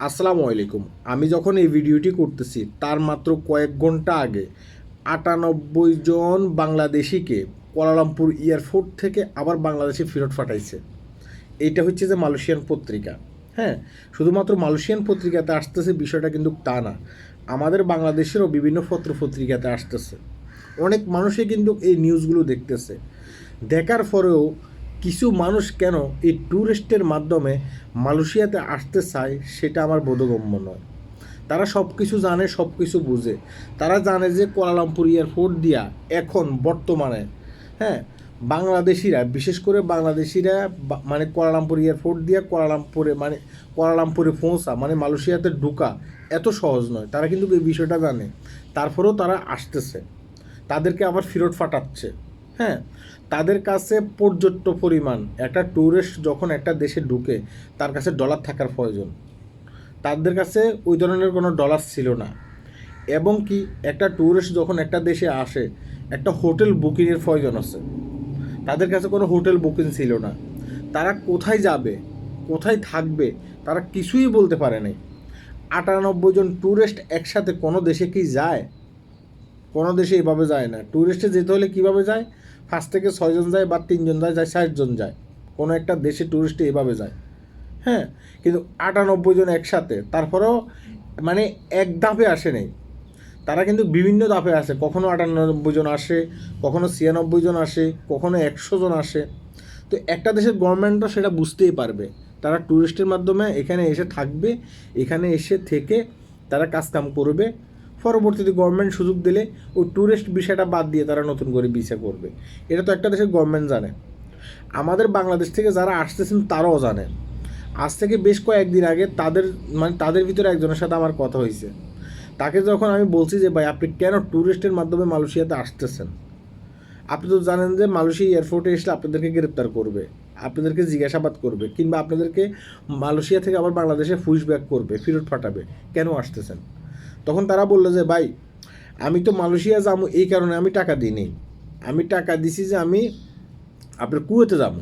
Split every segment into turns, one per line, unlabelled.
আসসালামু আলাইকুম। আমি যখন এই ভিডিওটি করতেছি, তার মাত্র কয়েক ঘণ্টা আগে আটানব্বই জন বাংলাদেশিকে কোয়ালালামপুর এয়ারপোর্ট থেকে আবার বাংলাদেশে ফেরত পাঠাইছে। এইটা হচ্ছে যে মালয়েশিয়ান পত্রিকা। হ্যাঁ শুধুমাত্র মালয়েশিয়ান পত্রিকাতে আসতেছে বিষয়টা কিন্তু তা না। আমাদের বাংলাদেশেরও বিভিন্ন পত্র পত্রিকাতে আসতেছে। অনেক মানুষই কিন্তু এই নিউজগুলো দেখতেছে। দেখার পরেও কিছু মানুষ কেন এই ট্যুরিস্টের মাধ্যমে মালয়েশিয়াতে আসতে চায় সেটা আমার বোধগম্য নয়। তারা সব কিছু জানে সব কিছু বুঝে। তারা জানে যে কোয়ালালামপুর এয়ারপোর্ট দিয়া এখন বর্তমানে হ্যাঁ বাংলাদেশিরা, বিশেষ করে বাংলাদেশিরা মানে কোয়ালালামপুর এয়ারপোর্ট দিয়া কোয়ালালামপুরে মানে কোয়ালালামপুরে পৌঁছা মানে মালয়েশিয়াতে ঢুকা এত সহজ নয়। তারা কিন্তু এই বিষয়টা জানে। তারপরেও তারা আসতেছে। তাদেরকে আবার ফেরত ফাটাচ্ছে হ্যাঁ তাদের কাছে পর্যাপ্ত পরিমাণ একটা ট্যুরিস্ট যখন একটা দেশে ঢুকে, তার কাছে ডলার থাকার প্রয়োজন। তাদের কাছে ওই ধরনের কোনো ডলার ছিল না। এবং কি, একটা ট্যুরিস্ট যখন একটা দেশে আসে, একটা হোটেল বুকিংয়ের প্রয়োজন আছে। তাদের কাছে কোনো হোটেল বুকিং ছিল না। তারা কোথায় যাবে, কোথায় থাকবে, তারা কিছুই বলতে পারে নাই। আটানব্বই জন ট্যুরিস্ট একসাথে কোনো দেশে কি যায়? কোনো দেশে এভাবে যায় না। ট্যুরিস্টে যেতে হলে কীভাবে যায়? ফার্স্ট থেকে ছয়জন যায় বা তিনজন যায় যায় ষাটজন যায়। কোনো একটা দেশে ট্যুরিস্টে এভাবে যায়। হ্যাঁ? কিন্তু আটানব্বই জন একসাথে, তারপরেও মানে এক ধাপে আসে নেই। তারা কিন্তু বিভিন্ন ধাপে আসে। কখনো আটানব্বই জন আসে, কখনো ছিয়ানব্বই জন আসে, কখনো একশো জন আসে। তো একটা দেশের গভর্নমেন্টও সেটা বুঝতেই পারবে। তারা ট্যুরিস্টের মাধ্যমে এখানে এসে থাকবে, এখানে এসে থেকে তারা কাজকাম করবে। পরবর্তীতে গভর্নমেন্ট সুযোগ দিলে ওই ট্যুরিস্ট বিষয়টা বাদ দিয়ে তারা নতুন করে ভিসা করবে। এটা তো একটা দেশের গভর্নমেন্ট জানে। আমাদের বাংলাদেশ থেকে যারা আসতেছেন তারাও জানে। আজ থেকে বেশ কয়েকদিন আগে তাদের মানে তাদের ভিতরে একজনের সাথে আমার কথা হয়েছে। তাকে যখন আমি বলছি যে, ভাই, আপনি কেন ট্যুরিস্টের মাধ্যমে মালয়েশিয়াতে আসতেছেন? আপনি তো জানেন যে, মালয়েশিয়া এয়ারপোর্টে এসে আপনাদেরকে গ্রেপ্তার করবে, আপনাদেরকে জিজ্ঞাসাবাদ করবে, কিংবা আপনাদেরকে মালয়েশিয়া থেকে আবার বাংলাদেশে ফুইশ ব্যাক করবে, ফেরত পাঠাবে। কেন আসতেছেন? তখন তারা বলল যে, ভাই, আমি তো মালয়েশিয়া যাব, এই কারণে আমি টাকা দিই নেই আমি টাকা দিছি যে আমি আপনার কুয়েতে যাব।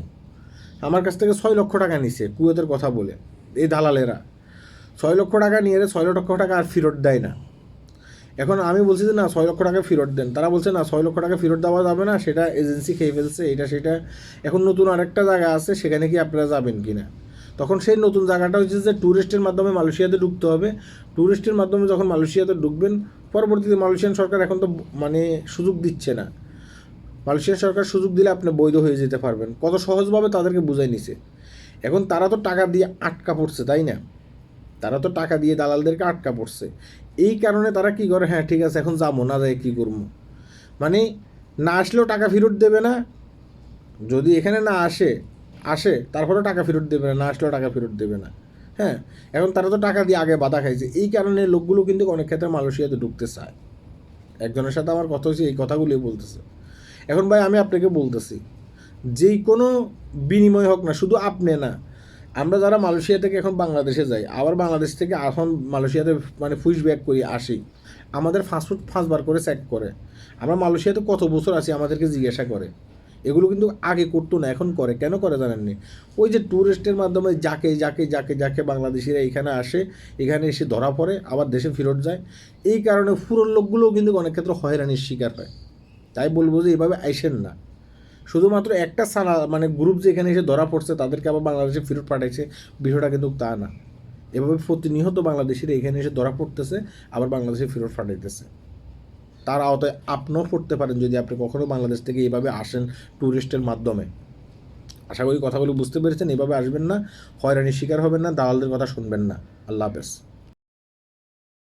আমার কাছ থেকে ছয় লক্ষ টাকা নিছে, কুয়েতের কথা বলে, এই দালালেরা। ছয় লক্ষ টাকা নিয়ে ছয় লক্ষ টাকা আর ফেরত দেয় না। এখন আমি বলছি যে, না, ছয় লক্ষ টাকা ফেরত দেন। তারা বলছে, না, ছয় লক্ষ টাকা ফেরত দেওয়া যাবে না, সেটা এজেন্সি খেয়ে ফেলছে, এটা সেটা। এখন নতুন আরেকটা জায়গা আছে, সেখানে কি আপনারা যাবেন কি না তখন সেই নতুন জায়গাটা হচ্ছে যে ট্যুরিস্টের মাধ্যমে মালয়েশিয়াতে ঢুকতে হবে। ট্যুরিস্টের মাধ্যমে যখন মালয়েশিয়াতে ঢুকবেন, পরবর্তীতে মালয়েশিয়ান সরকার এখন তো মানে সুযোগ দিচ্ছে না। মালয়েশিয়ান সরকার সুযোগ দিলে আপনি বৈধ হয়ে যেতে পারবেন। কত সহজভাবে তাদেরকে বুঝাই নিছে। এখন তারা তো টাকা দিয়ে আটকা পড়ছে, তাই না? তারা তো টাকা দিয়ে দালালদেরকে আটকা পড়ছে। এই কারণে তারা কি করে? হ্যাঁ ঠিক আছে, এখন যাব, না যায় কী করব? মানে না আসলেও টাকা ফেরত দেবে না। যদি এখানে না আসে আসে, তারপরেও টাকা ফেরত দেবে না না আসলেও টাকা ফেরত দেবে না। হ্যাঁ এখন তারা তো টাকা দিয়ে আগে বাধা খাইছে। এই কারণে লোকগুলো কিন্তু অনেক ক্ষেত্রে মালয়েশিয়াতে ঢুকতে চায়। একজনের সাথে আমার কথা হচ্ছে এই কথাগুলোই বলতেছে। এখন ভাই, আমি আপনাকে বলতেছি, যেই কোনো বিনিময় হোক না, শুধু আপনি না, আমরা যারা মালয়েশিয়া থেকে এখন বাংলাদেশে যাই, আবার বাংলাদেশ থেকে এখন মালয়েশিয়াতে মানে ফুইশ ব্যাক করি, আসি, আমাদের ফাস্টফুড পাঁচবার করে চেক করে। আমরা মালয়েশিয়াতে কত বছর আছি আমাদেরকে জিজ্ঞাসা করে। এগুলো কিন্তু আগে করতো না, এখন করে। কেন করে জানেননি? ওই যে ট্যুরিস্টের মাধ্যমে যাকে যাকে যাকে যাকে বাংলাদেশিরা এখানে আসে, এখানে এসে ধরা পড়ে, আবার দেশে ফেরত যায়। এই কারণে পুরন লোকগুলোও কিন্তু অনেক ক্ষেত্রে হয়রানির শিকার হয়। তাই বলব যে এভাবে আইসেন না। শুধুমাত্র একটা সানা মানে গ্রুপ যে এখানে এসে ধরা পড়ছে, তাদেরকে আবার বাংলাদেশে ফেরত পাঠাইছে, বিষয়টা কিন্তু তা না। এভাবে প্রতিনিয়ত বাংলাদেশিরা এখানে এসে ধরা পড়তেছে, আবার বাংলাদেশে ফেরত পাঠাইতেছে। তার আওতায় আপনিও পড়তে পারেন যদি আপনি কখনও বাংলাদেশ থেকে এইভাবে আসেন ট্যুরিস্টের মাধ্যমে। আশা করি কথাগুলো বুঝতে পেরেছেন, এভাবে আসবেন না, হয়রানির শিকার হবেন না, দালালদের কথা শুনবেন না। আল্লাহ হাফেজ।